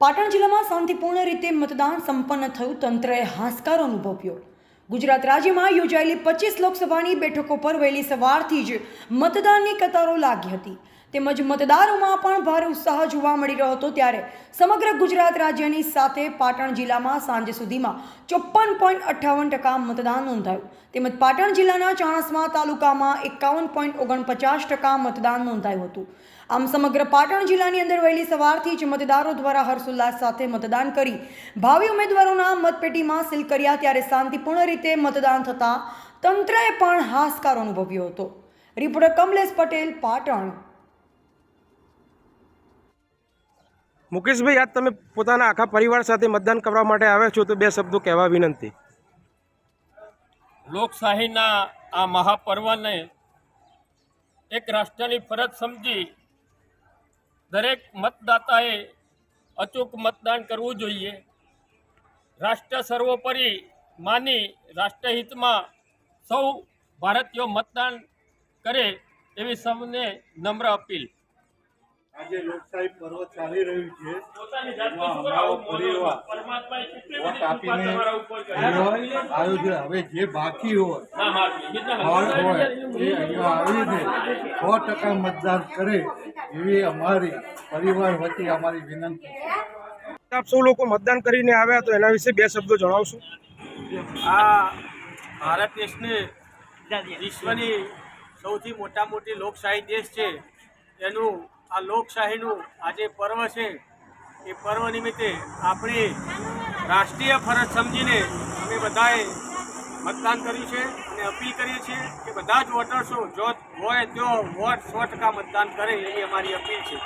પાટણ જિલ્લામાં શાંતિપૂર્ણ રીતે મતદાન સંપન્ન થયું, તંત્રએ હાશકાર અનુભવ્યો. ગુજરાત રાજ્યમાં યોજાયેલી પચીસ લોકસભાની બેઠકો પર વહેલી સવારથી જ મતદાનની કતારો લાગી હતી. તેમજ મતદારોમાં પણ ભારે ઉત્સાહ જોવા મળી રહ્યો હતો ત્યારે સમગ્ર ગુજરાત રાજ્યની સાથે પાટણ જિલ્લામાં સાંજ સુધીમાં ચોપ્પન પોઈન્ટ અઠ્ઠાવન ટકા મતદાન નોંધાયું. તેમજ પાટણ જિલ્લાના ચાણસ્મા તાલુકામાં એકાવન પોઈન્ટ ઓગણપચાસ ટકા મતદાન નોંધાયું હતું. આમ સમગ્ર પાટણ જિલ્લાની અંદર વહેલી સવારથી જ મતદારો દ્વારા હર્ષોલ્લાસ સાથે મતદાન કરી ભાવિ ઉમેદવારોના મતપેટીમાં સીલ કર્યા ત્યારે શાંતિપૂર્ણ રીતે મતદાન થતાં તંત્રએ પણ હાશકાર અનુભવ્યો હતો. રિપોર્ટર કમલેશ પટેલ, પાટણ. મુકેશભાઈ, આજ તમે પોતાના આખા પરિવાર સાથે મતદાન કરવા માટે આવ્યા છો તો બે શબ્દો કહેવા વિનંતી. લોકશાહીના આ મહાપર્વને એક રાષ્ટ્રની ફરજ સમજી દરેક મતદાતાએ અચૂક મતદાન કરવું જોઈએ. રાષ્ટ્ર સર્વોપરી માની રાષ્ટ્રહિતમાં સૌ ભારતીયો મતદાન કરે એવી સૌને નમ્ર અપીલ. આજે લોકશાહી પર્વ ચાલી રહ્યું છે. વોટ આપીને આવ્યો છે હવે જે બાકી હોય ફળ હોય એ અહીંયા આવીને સો ટકા મતદાન કરે એવી અમારી પરિવાર વતી અમારી વિનંતી છે. આપ સૌ લોકો મતદાન કરીને આવ્યા તો એના વિશે બે શબ્દો જણાવશું? આ ભારત દેશને વિશ્વની સૌથી મોટા મોટી લોકશાહી દેશ છે. એનું આ લોકશાહીનું આજે પર્વ છે. એ પર્વ નિમિત્તે આપણી રાષ્ટ્રીય ફરજ સમજીને અમે બધાએ મતદાન કર્યું છે અને અપીલ કરીએ છીએ કે બધા જ વોટર્સો જો હોય તો વોટ સો ટકા મતદાન કરે એવી અમારી અપીલ છે.